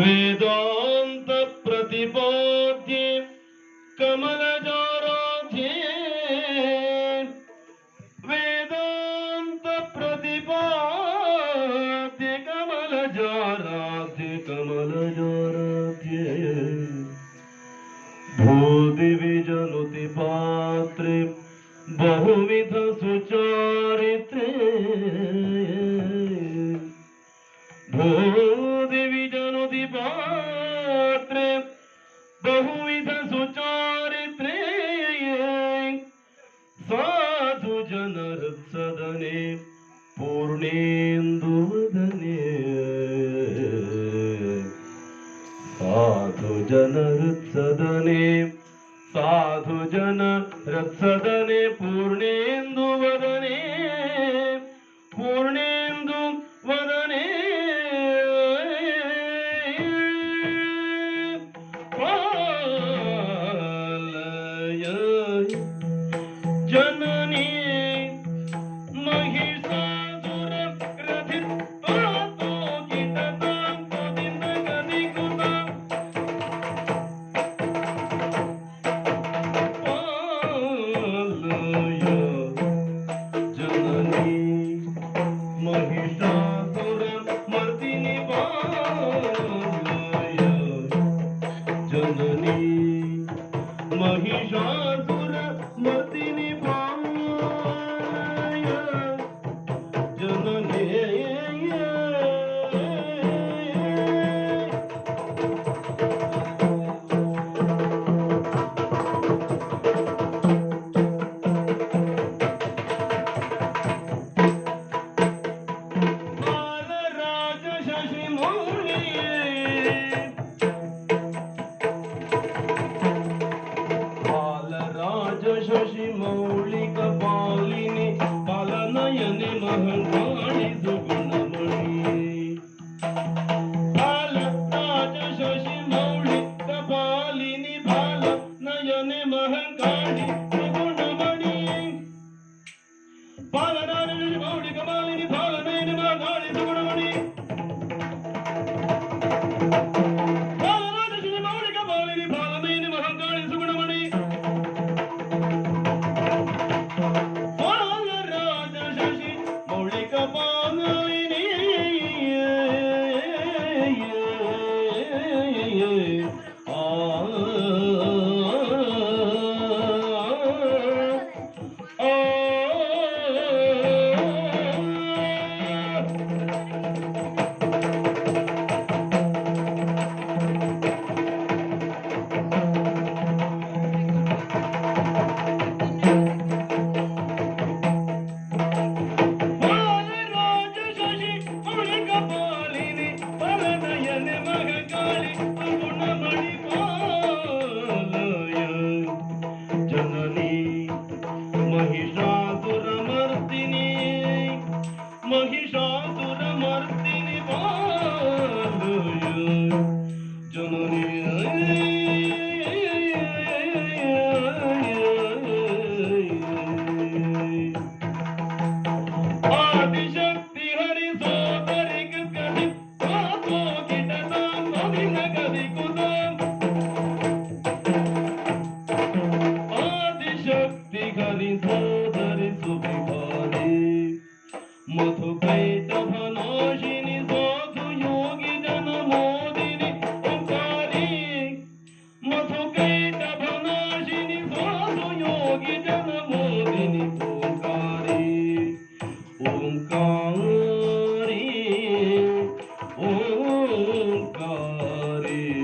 वेदान्त प्रतिपा पूर्णे पूर्णेन्दुवदने। साधु जन सदने साधु जन रत्सदने पूर्णेन्दुवदने। पूर्णे शशी मौलिक पालिने बालनयने महंकाळी सुगुणमणी बालराज शशी मौलिक पालिनी बालनयने महंकाळी Yeah.